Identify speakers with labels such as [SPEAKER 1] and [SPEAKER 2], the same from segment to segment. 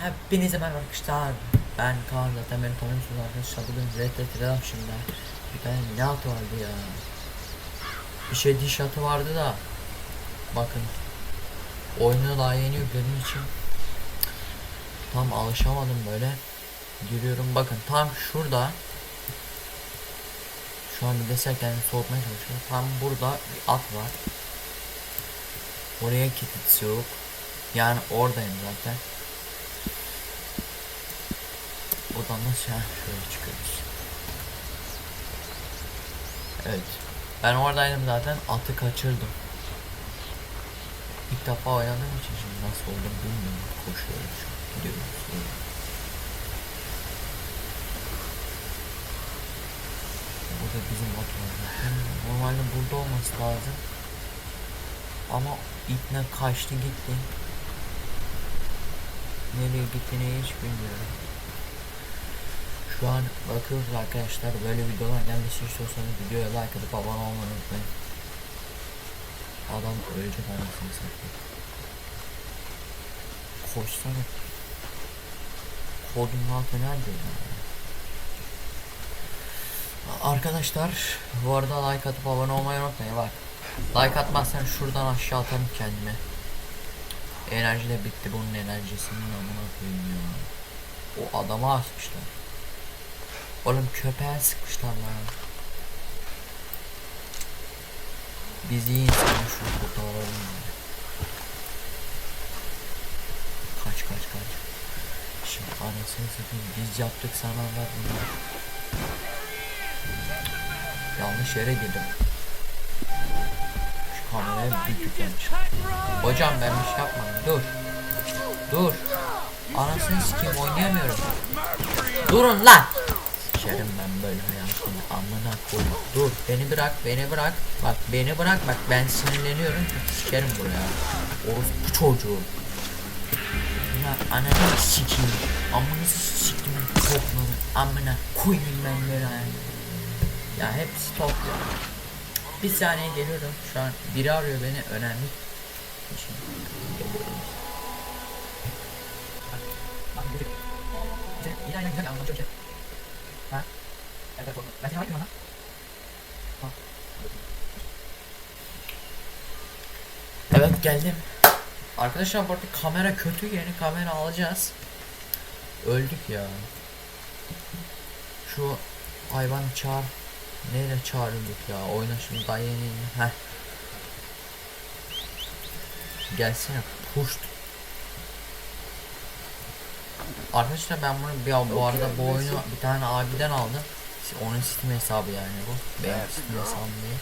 [SPEAKER 1] Hepinize merhaba arkadaşlar. Ben Kaan zaten beni tanıyorsunuz arkadaşlar. Bugün Red Dead Redemption'da bir tane ne atı vardı ya. Bir şey diş atı vardı da. Bakın. Oyunu daha yeni yüklediğim için tam alışamadım böyle. Giriyorum bakın tam şurada. Şu an bilgisayar kendini soğutmaya çalışıyor. Tam burada bir at var. Oraya kilitsi yok. Yani oradayım zaten. Buradan nasıl ya? Şöyle çıkıyoruz. Evet. Ben oradaydım zaten. Atı kaçırdım. İlk defa oynadığım için şimdi nasıl oldu bilmiyorum. Koşuyorum şu an. Gidiyoruz. gidiyoruz. Burada bizim zaten. Normalde burada olması lazım. Ama ipne kaçtı gitti. Nereye gittiğini hiç bilmiyorum. Şu an bakıyoruz arkadaşlar böyle videolar gelmesi istiyorsanız videoya like atıp abone olmayı unutmayın. Adam ölecek anasını satayım. Koşsana. Kodun altı nerede ya? Arkadaşlar bu arada like atıp abone olmayı unutmayın bak. Like atmazsan şuradan aşağı atarım kendime. Enerji de bitti bunun enerjisinin amına koyayım ya. O adama asmışlar. Oğlum köpeğe sıkmışlar lan. Biz iyi insanı şunu kurtaralım. ya. Kaç kaç kaç. Şimdi anasını satayım biz yaptık sanarlar bunlar. Yanlış yere girdim. Şu kameraya bir tüklenmiş. Hocam ben bir şey yapmadım dur. Dur. Anasını sikeyim oynayamıyorum. Durun lan. Sikerim ben böyle hayatımda amına koyayım. Dur beni bırak beni bırak. Bak beni bırak bak ben sinirleniyorum. Sikerim buraya. Orospu çocuğu. Ya ananı sikeyim. Amınızı sikeyim kokları. Amına koyayım ben böyle yani. Ya hepsi top ya. Bir saniye geliyorum. Şu an biri arıyor beni önemli. Evet geldim. Arkadaşlar bu arada kamera kötü yeni kamera alacağız. Öldük ya. Şu hayvan çağır. Neyle çağırıyorduk ya? Oyna şimdi yeni. Heh. Gelsene. Puşt. Arkadaşlar ben bunu bir, bu arada bu oyunu bir tane abiden aldım. Onun Steam hesabı yani bu. Benim Steam hesabım değil.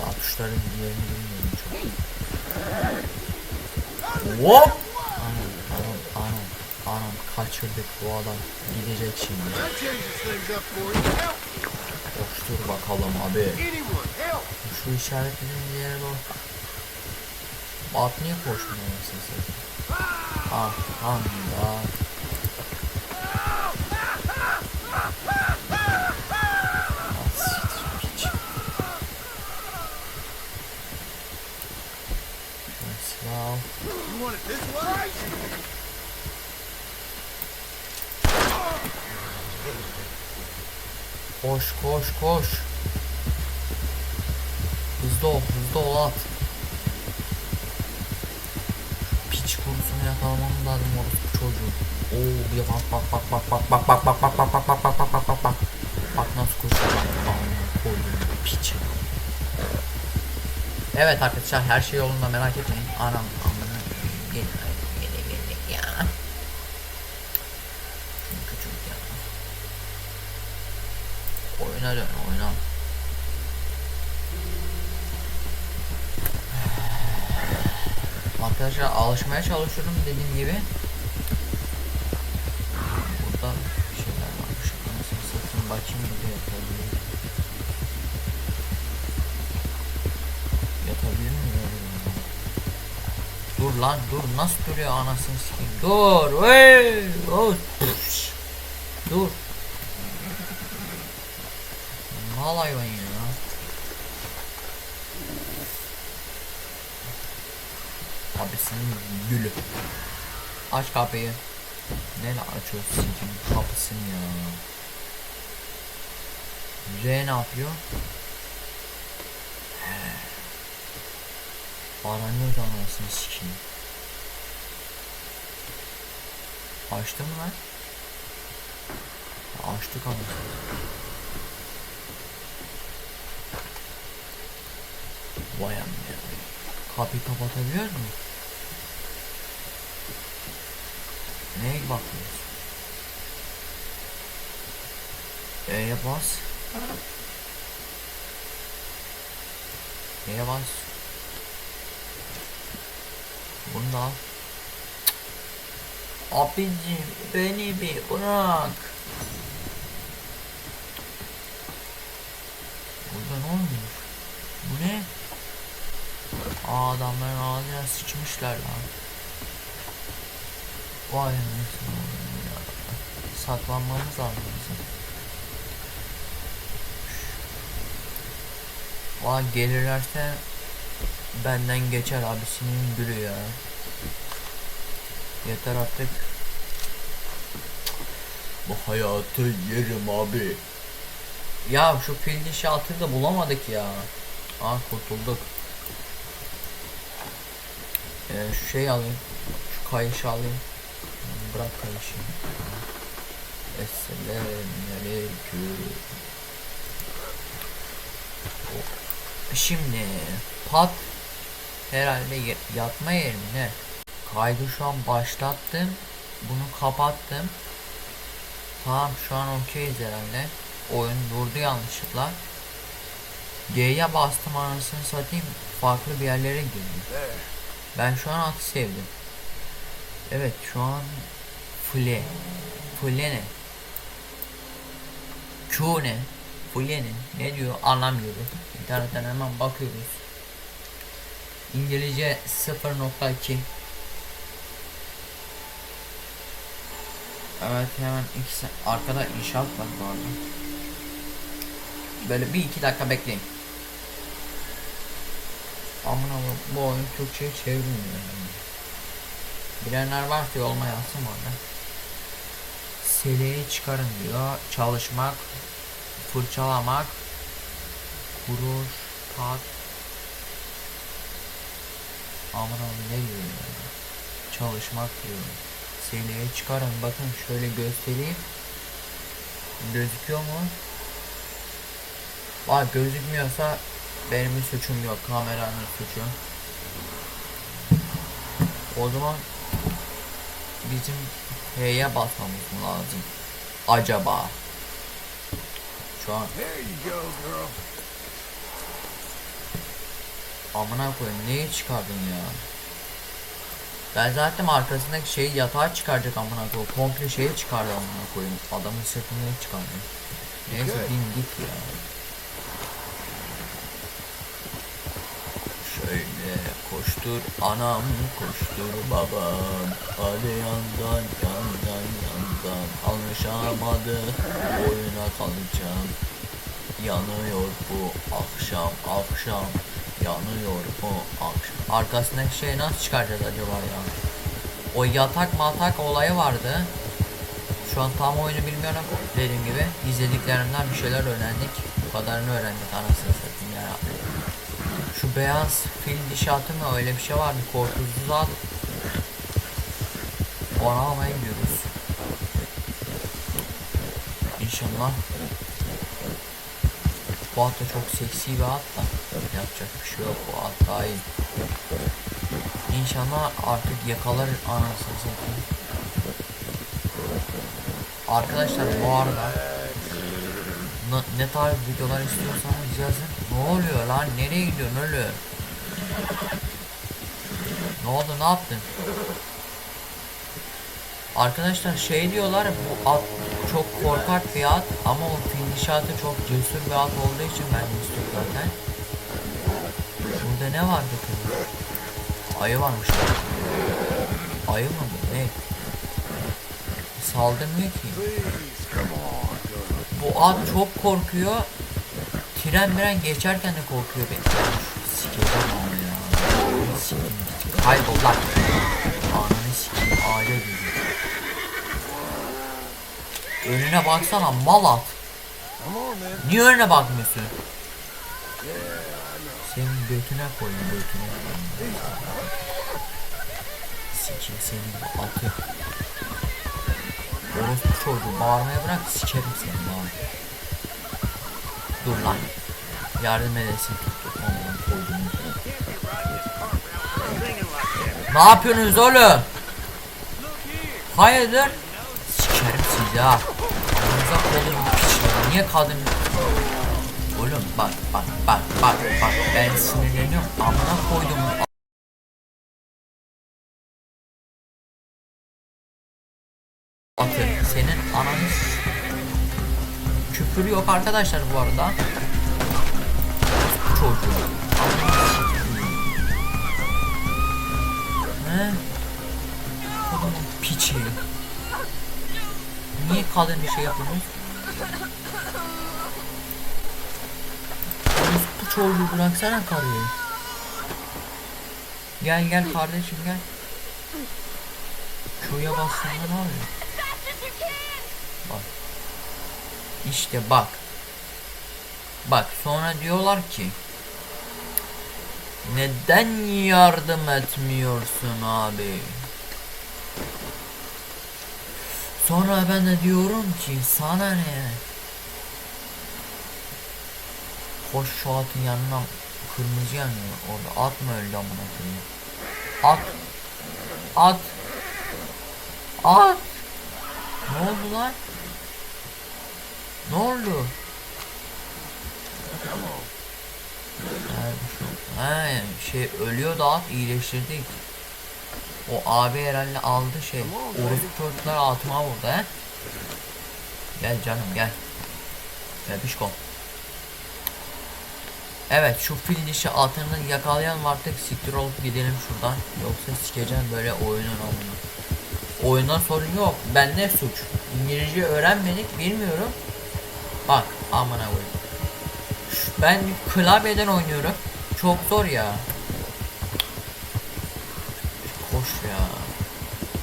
[SPEAKER 1] Daha tuşların yerini bilmiyorum çok. Hop! Anam, anam, anam, anam kaçırdık bu adam gidecek şimdi. Dur bakalım abi. Şu işaretlediğin yere doğru. At niye koşmuyor sesi? Ah, Allah. Wow.
[SPEAKER 2] You want it this way?
[SPEAKER 1] Koş koş koş. Hızlı ol hızlı ol at. Piç kurusunu yakalamam lazım orospu çocuğu. Oo bir bak bak bak bak bak bak bak bak bak bak bak bak bak bak bak bak bak Bak nasıl koşuyor bak. Koydum piçi. Evet arkadaşlar her şey yolunda merak etmeyin. Anam amına gel gel gel ya. Küçük ya. Oyna dön oyna. Arkadaşlar alışmaya çalışıyorum dediğim gibi. Burada bir şeyler varmış. Anasını satayım bakayım burada yatabilir. Yatabilir mi? Yatabilir. Dur lan dur nasıl duruyor anasını sikeyim. Dur. Hey. Oh. Dur. Aptal hayvan ya. Abi senin gülü. Aç kapıyı. Neyle açıyorsun ki kapısını ya? R ne yapıyor? Aranıyor da anasını sikeyim. Açtı mı lan? Açtık anasını. Vay amına. Kapıyı kapatabiliyor mu? Neye bakıyorsun? E'ye bas. E'ye bas. Bunu da al. Abicim beni bir bırak. Burada ne olmuş? Bu ne? Aa, adamların ağzına sıçmışlar lan. Vay anasını ya. Saklanmamız lazım. Vay gelirlerse benden geçer abisinin gülü ya. Yeter artık. Bu hayatı yerim abi. Ya şu fil dişi atı bulamadık ya. Aa kurtulduk. Ee, şu şey alayım. Şu kayışı alayım. Bırak kayışı. Esselamualeyküm. Şimdi pat herhalde yatma yeri mi ne? Kaydı şu an başlattım. Bunu kapattım. Tamam şu an okeyiz herhalde. Oyun durdu yanlışlıkla. G'ye bastım anasını satayım. Farklı bir yerlere girdim. Ben şu an atı sevdim. Evet şu an Fule. Fule ne? Q ne? Fule ne? Ne diyor anlamıyoruz. İnternetten hemen bakıyoruz. İngilizce 0.2 Evet hemen ikisi arkada inşaat var bu arada. Böyle bir iki dakika bekleyin. Aman bu oyun Türkçe'ye çevrilmiyor. Yani. Bilenler varsa yolma yazsın orada. Seleyi çıkarın diyor. Çalışmak, fırçalamak, kurur, pat. Aman ne diyor ya? Çalışmak diyor. Seleyi çıkarın bakın şöyle göstereyim. Gözüküyor mu? Bak gözükmüyorsa benim bir suçum yok. Kameranın suçu. O zaman bizim H'ye basmamız mı lazım? Acaba? Şu an amına koyayım neyi çıkardın ya? Ben zaten arkasındaki şeyi yatağa çıkaracak amına koyayım. Komple şeyi çıkardı amına koyayım. Adamın sırtını çıkardı. Neyse bin git ya. Şöyle koştur anam koştur babam. Hadi yandan yandan yandan. Alışamadı oyuna kalacağım. Yanıyor bu akşam akşam. Yanıyor bu akşam. Arkasındaki şeyi nasıl çıkaracağız acaba ya? O yatak matak olayı vardı. Şu an tam oyunu bilmiyorum. Dediğim gibi izlediklerimden bir şeyler öğrendik. Bu kadarını öğrendik anasını satayım ya şu beyaz fil dişi atı mı öyle bir şey vardı korkusuz at. Onu almaya gidiyoruz. İnşallah. Bu at da çok seksi bir at da. Yapacak bir şey yok bu at daha iyi. İnşallah artık yakalar anasını satayım. Arkadaşlar bu arada ne, tarz videolar istiyorsanız yazın. Ne oluyor lan? Nereye gidiyorsun öyle? Ne oldu? Ne yaptın? Arkadaşlar şey diyorlar bu at çok korkak bir at ama o finişatı çok cesur bir at olduğu için ben de istiyorum zaten. Burada ne vardı kız? Ayı varmış. Ayı mı bu? Ne? Saldırmıyor ki. Bu at çok korkuyor. Tren miren geçerken de korkuyor beni. Sikeceğim onu ya. sikeyim. Kaybol lan. Ananı sikeyim ağaca gidiyor. Önüne baksana mal at.
[SPEAKER 2] Come on, man.
[SPEAKER 1] Niye önüne bakmıyorsun? Senin götüne koyun götüne. Sikeyim senin atı. Orospu çocuğu bağırmaya bırak sikerim seni lan. Dur lan. Yardım edesin tuttuk koydum. Ne yapıyorsunuz oğlum? Hayırdır? Sikerim sizi ha. Aranıza kolum piçler. Niye kadın? Oğlum bak bak bak bak bak ben sinirleniyorum. Amına koydum. Atı senin ananı Küfür yok arkadaşlar bu arada. Çocuğu. He? Kodumun piçi. Niye kadın bir şey yapıyorsunuz? Bu çocuğu bıraksana karıyı. Gel gel kardeşim gel. Q'ya bastığında ne oluyor? Bak. İşte bak. Bak sonra diyorlar ki neden yardım etmiyorsun abi? Sonra ben de diyorum ki sana ne? Koş şu atın yanına kırmızı yanıyor orada at mı öldü amına koyayım? At. At. At. Ne oldu lan? Ne oldu? He, şey ölüyor da at iyileştirdik. O abi herhalde aldı şey. Orospu çocuklar altıma vurdu he. Gel canım gel. Gel pişko. Evet şu fil dişi atını yakalayalım artık siktir olup gidelim şuradan. Yoksa sikeceğim böyle oyunun amına. Oyunda sorun yok. Bende suç. İngilizce öğrenmedik bilmiyorum. Bak amına koyayım. Ben klavyeden oynuyorum. Çok zor ya. Koş ya.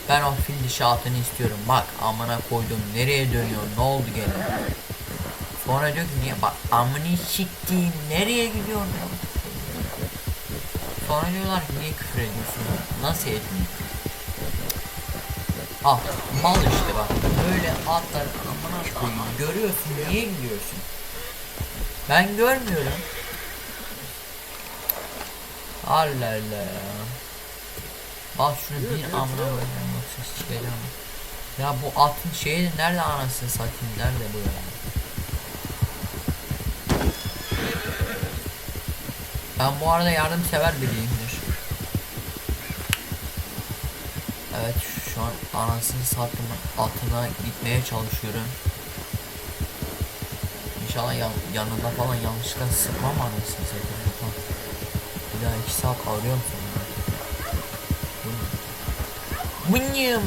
[SPEAKER 1] Ben o fil dişi atını istiyorum. Bak amına koydum. Nereye dönüyor? Ne oldu gene? Sonra diyor ki niye bak amını siktiğim nereye gidiyorsun? Sonra diyorlar ki niye küfür ediyorsun? Nasıl etmeyeyim? Al mal işte bak böyle atlar amına koyayım görüyorsun niye gidiyorsun? Ben görmüyorum. Allah Allah. Bak şunu bir amına koyayım yoksa sikeceğim. Ya bu atın şeyi nerede anasını satayım nerede bu ya? Ben bu arada yardımsever biriyimdir. Evet şu an anasını sattım atına gitmeye çalışıyorum. İnşallah yan, yanında falan yanlışlıkla sıkmam anasını satayım. Bir daha iki saat arıyorum sonra. Bu ne?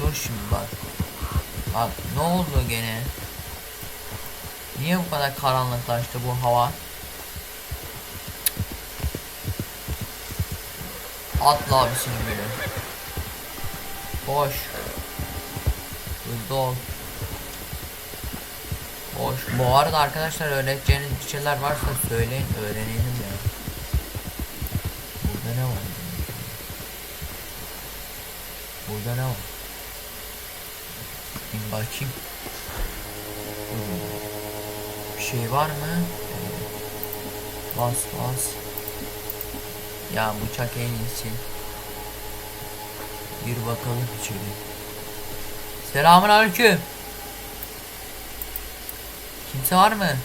[SPEAKER 1] Dur şimdi bak. Bak ne oldu gene? Niye bu kadar karanlıklaştı bu hava? Atla abisin böyle. Koş. Hızlı ol. Koş. Bu arada arkadaşlar öğreteceğiniz bir şeyler varsa söyleyin öğrenelim ya. Burada ne var? Burada ne var? Bir bakayım. Bir şey var mı? Bas bas. Ya bıçak en iyisi. Bir bakalım içeri. Selamun aleyküm. Kimse var mı?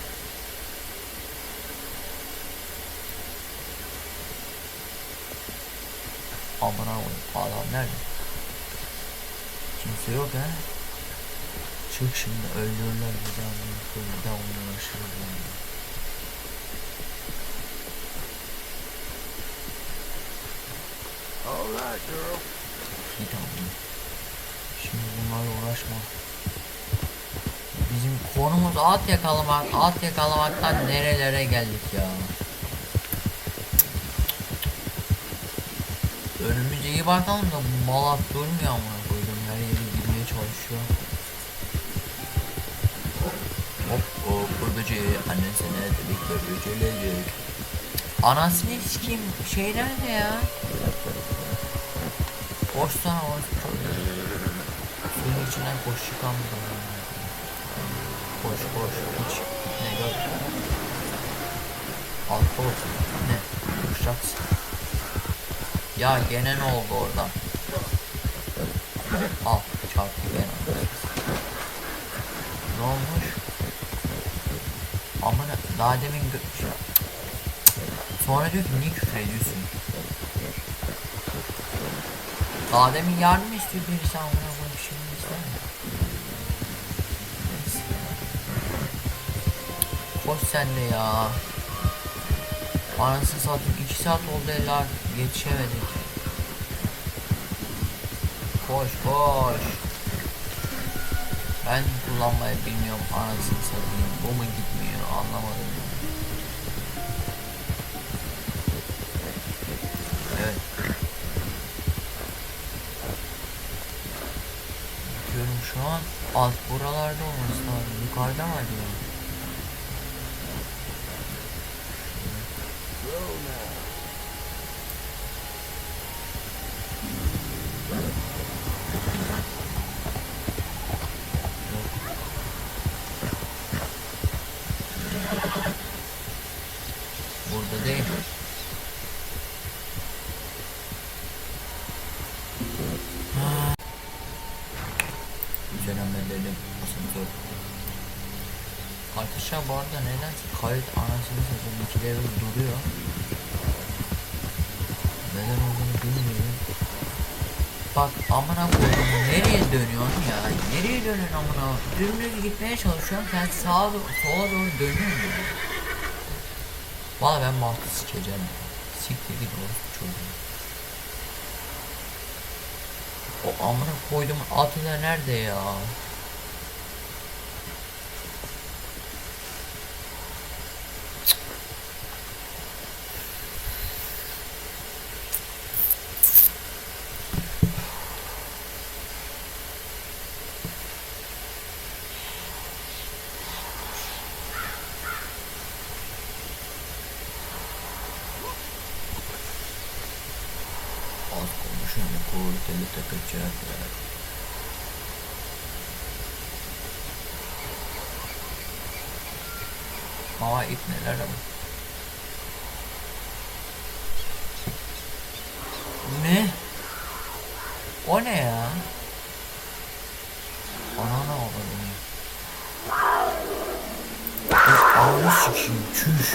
[SPEAKER 1] Aman koyayım adam nerede? Kimse yok ha? Çık şimdi öldürürler bizi koyayım bir daha onunla uğraşırız yani.
[SPEAKER 2] All right, girl.
[SPEAKER 1] Git amına. Şimdi bunlarla uğraşma. Bizim konumuz at yakalamak. At yakalamaktan nerelere geldik ya. Önümüze iyi bakalım da malak durmuyor amına koydum. Her yere girmeye çalışıyor. Hop hop annen sana dedik böceğilecek. Anasını sikeyim şey nerede ya? Koşsana o Suyun içinden koş çıkamıyorum. Koş koş hiç ne gör. Alkol ne? Kuşaksın. Ya gene ne oldu orada? Al çarptı gene. Ne olmuş? Amına daha demin gö- Sonra diyor ki niye küfür ediyorsun? Daha demin yardım istiyor birisi amına koyayım şimdi mi? Neyse. Koş sen de ya. Anasını satayım 2 saat oldu eller yetişemedik. Koş koş. Ben kullanmayı bilmiyorum anasını satayım. Bu mu gitmiyor anlamadım. Alt buralarda olması lazım. Yukarıda mı acaba? Burada değil. Dönemlerim asansör. Arkadaşlar bu arada nedense kayıt anasını satayım iki level duruyor. Neden olduğunu bilmiyorum. Bak amına koyayım nereye dönüyorsun ya? Nereye dönüyorsun amına? Dümdüz gitmeye çalışıyorum sen sağa do- sola doğru dönüyorsun. Valla ben Martı sikeceğim. Siktir git orospu çocuğu. O amına koydum atı da nerede ya? Kuvveteli takacaklar. Aa ip ama. Ne? O ne ya? Ana ne oldu? Ağrı sikiyim çüş.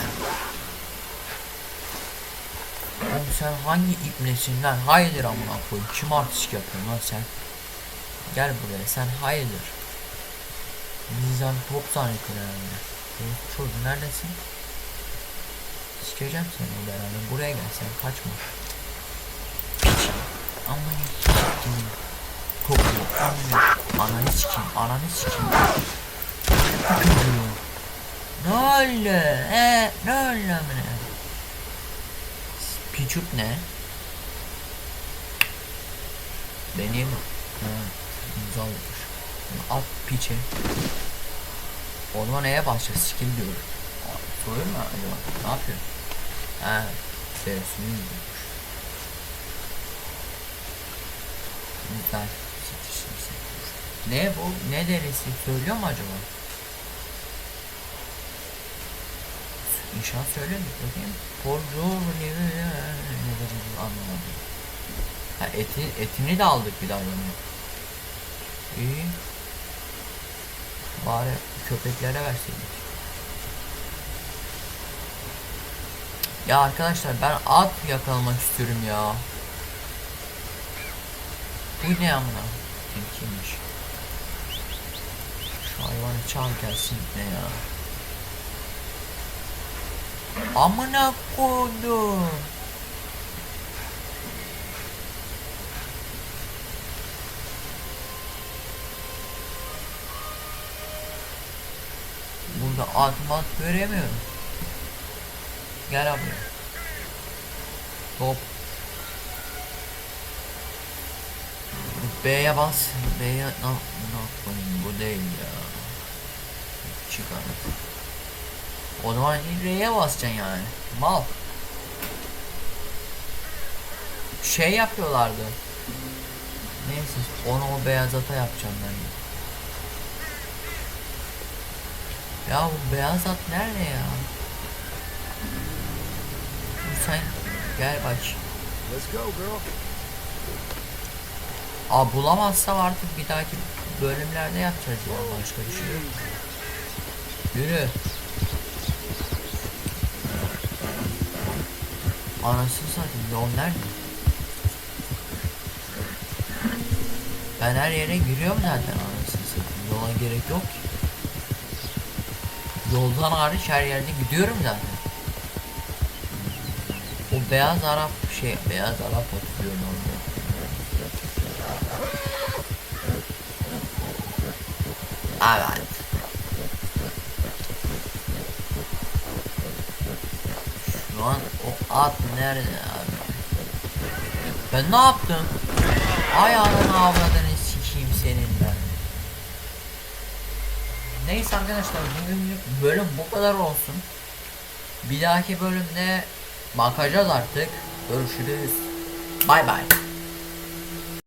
[SPEAKER 1] Oğlum sen hangi ipnesin lan? Hayırdır amına koyayım. Kim artistik yapıyorsun lan sen? Gel buraya sen hayırdır. Nizam top zannettin herhalde. Benim çocuğum neredesin? Sikeceğim seni o beraber. Buraya gel sen kaçma. Amına sikeyim. Kokuyor. Amına. Ananı sikeyim. Ananı sikeyim. Ne oldu? He? Ne oldu amına? Piçup ne? Benim ha, imzalamış. At piçe. Orman neye başla skill diyor. Soruyor mu acaba? Ne yapıyor? Ha, deresini izliyormuş. Güzel. Ne bu? Ne deresi? Söylüyor mu acaba? İnşaat söylüyor mu? Bakayım. Borcu anlamadım. Ha eti, etini de aldık bir daha yani. İyi. Bari köpeklere verseydik. Ya arkadaşlar ben at yakalamak istiyorum ya. Bu ne amına? Tilkiymiş. Şu hayvanı çal gelsin ne ya? Amına koydum. Ben at mat göremiyorum. Gel abi. Top. B'ye bas. B'ye ne, ne yapayım bu değil ya. Çıkar. O zaman R'ye basacaksın yani. Mal. Şey yapıyorlardı. Neyse onu o beyaz ata yapacağım ben. de. Ya bu beyaz at nerede ya? Sen gel bak.
[SPEAKER 2] Let's go, girl.
[SPEAKER 1] Aa bulamazsam artık bir dahaki bölümlerde yapacağız ya başka bir şey yok. Yürü. Anasını satayım yol nerede? Ben her yere giriyorum zaten anasını satayım. Yola gerek yok ki. Yoldan hariç her yerde gidiyorum zaten. O beyaz Arap şey beyaz Arap oturuyor orada. Evet. Şu an at nerede abi? Ben ne yaptım? Ay ananı avradını sikeyim senin ben. Neyse arkadaşlar bugünlük bölüm bu kadar olsun. Bir dahaki bölümde bakacağız artık. Görüşürüz. Bay bay.